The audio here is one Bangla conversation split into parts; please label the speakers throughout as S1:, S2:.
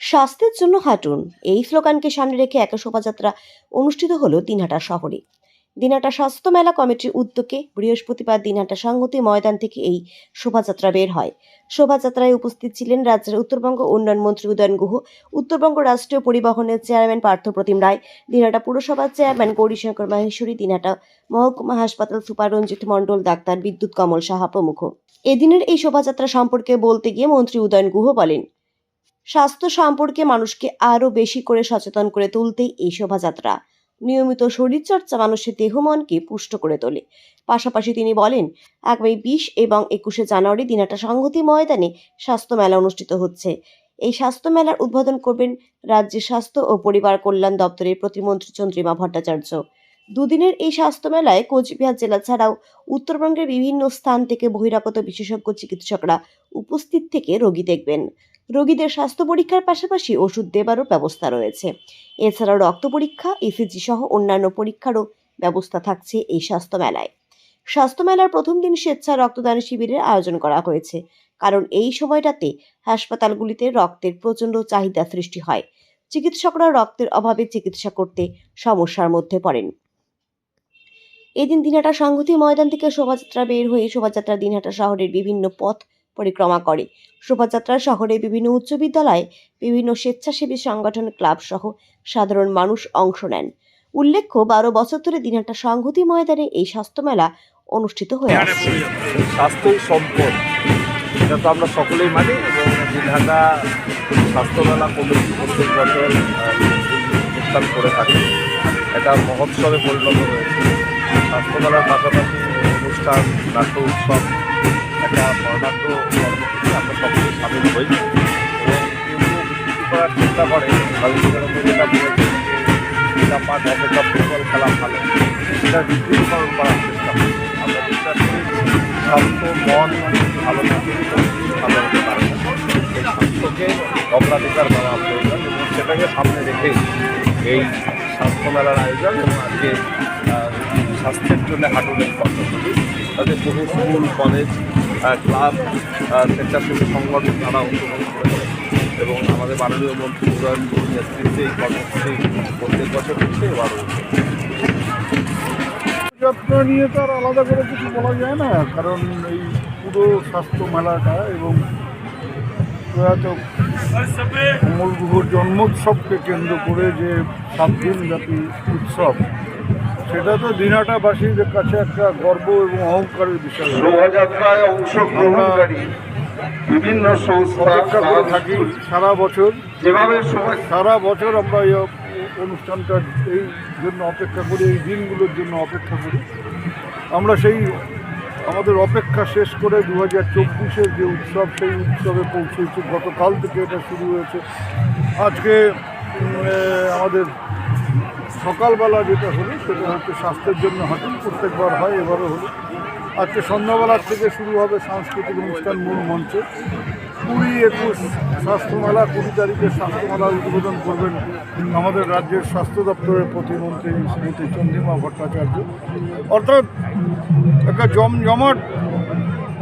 S1: স্বাস্থ্যের জন্য হাঁটুন। এই স্লোগানকে সামনে রেখে একা শোভাযাত্রা অনুষ্ঠিত হলো তিনহাটা শহরে। দিনহাটা স্বাস্থ্য মেলা কমিটির উদ্যোগে বৃহস্পতিবার দিনহাটা সংহতি ময়দান থেকে এই শোভাযাত্রা বের হয়। শোভাযাত্রায় উপস্থিত ছিলেন রাজ্যের উত্তরবঙ্গ উন্নয়ন মন্ত্রী উদয়ন গুহ, উত্তরবঙ্গ রাষ্ট্রীয় পরিবহনের চেয়ারম্যান পার্থপ্রতিম রায়, দিনাটা পুরসভার চেয়ারম্যান গৌরীশঙ্কর মাহেশ্বরী দিনহাটা মহকুমা হাসপাতাল সুপার রঞ্জিত মণ্ডল, ডাক্তার বিদ্যুৎ কমল সাহা প্রমুখ। এদিনের এই শোভাযাত্রা সম্পর্কে বলতে গিয়ে মন্ত্রী উদয়ন গুহ বলেন, স্বাস্থ্য সম্পর্কে মানুষকে আরও বেশি করে সচেতন করে তুলতেই এই শোভাযাত্রা। নিয়মিত শরীরচর্চা মানুষের দেহ মনকে পুষ্ট করে তোলে। পাশাপাশি তিনি বলেন আগামী বিশ এবং একুশে জানুয়ারি দিনাটা সংহতি ময়দানে স্বাস্থ্য মেলা অনুষ্ঠিত হচ্ছে। এই স্বাস্থ্য মেলার উদ্বোধন করবেন রাজ্যের স্বাস্থ্য ও পরিবার কল্যাণ দপ্তরের প্রতিমন্ত্রী চন্দ্রিমা ভট্টাচার্য। দুদিনের এই স্বাস্থ্য মেলায় কোচবিহার জেলা ছাড়াও উত্তরবঙ্গের বিভিন্ন স্থান থেকে বহিরাগত বিশেষজ্ঞ চিকিৎসকরা উপস্থিত থেকে রোগী দেখবেন। রোগীদের স্বাস্থ্য পরীক্ষার পাশাপাশি ওষুধ দেবারও ব্যবস্থা রয়েছে। এছাড়াও রক্ত পরীক্ষা ইসিজি সহ অন্যান্য পরীক্ষারও ব্যবস্থা থাকছে এই স্বাস্থ্য মেলায় স্বাস্থ্য মেলার প্রথম দিন স্বেচ্ছা রক্তদান শিবিরের আয়োজন করা হয়েছে, কারণ এই সময়টাতে হাসপাতালগুলিতে রক্তের প্রচণ্ড চাহিদা সৃষ্টি হয়। চিকিৎসকরা রক্তের অভাবে চিকিৎসা করতে সমস্যার মধ্যে পড়েন। এদিন দিনহাটা সংহতি ময়দান থেকে শোভাযাত্রা বের হয়ে শোভাযাত্রা দিনহাটা শহরের বিভিন্ন পথ পরিক্রমা করে। শোভাযাত্রা শহরে বিভিন্ন উচ্চ বিদ্যালয়ে বিভিন্ন স্বেচ্ছাসেবী সংগঠন ক্লাব সহ সাধারণ মানুষ অংশ নেন। উল্লেখ্য বারো বছর ধরে দিনহাটা সংহতি ময়দানে এই স্বাস্থ্য মেলা অনুষ্ঠিত হয়ে আসছে।
S2: স্বাস্থ্যই সম্পদ। এটা তো আমরা সকলেই মানি এবং দিনহাটা স্বাস্থ্যমেলা কমিটি প্রত্যেক বছর অনুষ্ঠান করে থাকে। এটা মহোৎসবে পরিণত হয়েছে। স্বাস্থ্যমেলার পাশাপাশি অনুষ্ঠান নাট্য উৎসব একটা বর্ণাঢ্য কর্মসূচি আমরা সকলেই সামিল হই এবং কেউ করার চেষ্টা করে রবীন্দ্রনাথ যেটা বলেছেন যে এটা ফুটবল খেলা ভালো সেটা বিকৃতিকরণ করার চেষ্টা করি আমরা বিশ্বাস করি স্বাস্থ্য মন ভালো ভালো হতে পারে স্বাস্থ্যকে অগ্রাধিকার দেওয়া প্রয়োজন এবং সেটাকে সামনে রেখে এই স্বাস্থ্য মেলার আয়োজন এবং আজকে স্বাস্থ্যের জন্য হাঁটুনের কর্মসূচি তাদের বহু স্কুল, কলেজ ক্লাব স্বেচ্ছাসেবী সংগঠন তারা অংশগ্রহণ করেছে। এবং আমাদের মাননীয় মন্ত্রী উদয়ন নেতৃত্বে এই কর্মসূচি প্রত্যেক বছর হচ্ছে হচ্ছে।
S3: যত্ন নিয়ে তো আর আলাদা করে কিছু বলা যায় না, কারণ এই পুরো স্বাস্থ্য মেলাটা এবং প্রয়াত কমল গুহর জন্মোৎসবকে কেন্দ্র করে যে সাত দিন ব্যাপী উৎসব সেটা তো দিনাটাবাসীদের কাছে একটা গর্ব এবং অহংকারের বিষয়।
S4: শোভাযাত্রায় অংশগ্রহণকারী বিভিন্ন সংস্থা
S3: করে থাকি সারা বছর।
S4: যেভাবে
S3: সারা বছর আমরা এই অনুষ্ঠানটা এই জন্য অপেক্ষা করি এই দিনগুলোর জন্য অপেক্ষা করি। আমরা সেই আমাদের অপেক্ষা শেষ করে দু হাজার চব্বিশের যে উৎসব সেই উৎসবে পৌঁছেছি। গতকাল থেকে এটা শুরু হয়েছে। আজকে আমাদের সকালবেলা যেটা হলো, সেটা হচ্ছে স্বাস্থ্যের জন্য হাঁটুন প্রত্যেকবার হয়, এবারও হলো। আজকে সন্ধ্যাবেলার থেকে শুরু হবে সাংস্কৃতিক অনুষ্ঠান মূল মঞ্চে। কুড়ি একুশ স্বাস্থ্যমেলা, কুড়ি তারিখে স্বাস্থ্যমেলা উদ্বোধন করবেন আমাদের রাজ্যের স্বাস্থ্য দপ্তরের প্রতিমন্ত্রী শ্রীমতী চন্দ্রিমা ভট্টাচার্য। অর্থাৎ একটা জমজমাট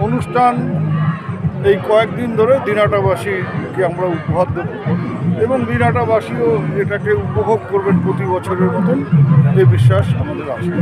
S3: অনুষ্ঠান এই কয়েকদিন ধরে দিনাটাবাসীকে আমরা উপহার দেব। এবং বিরাটাবাসীও এটাকে উপভোগ করবেন প্রতি বছরের মতন। এই বিশ্বাস আমাদের আছে।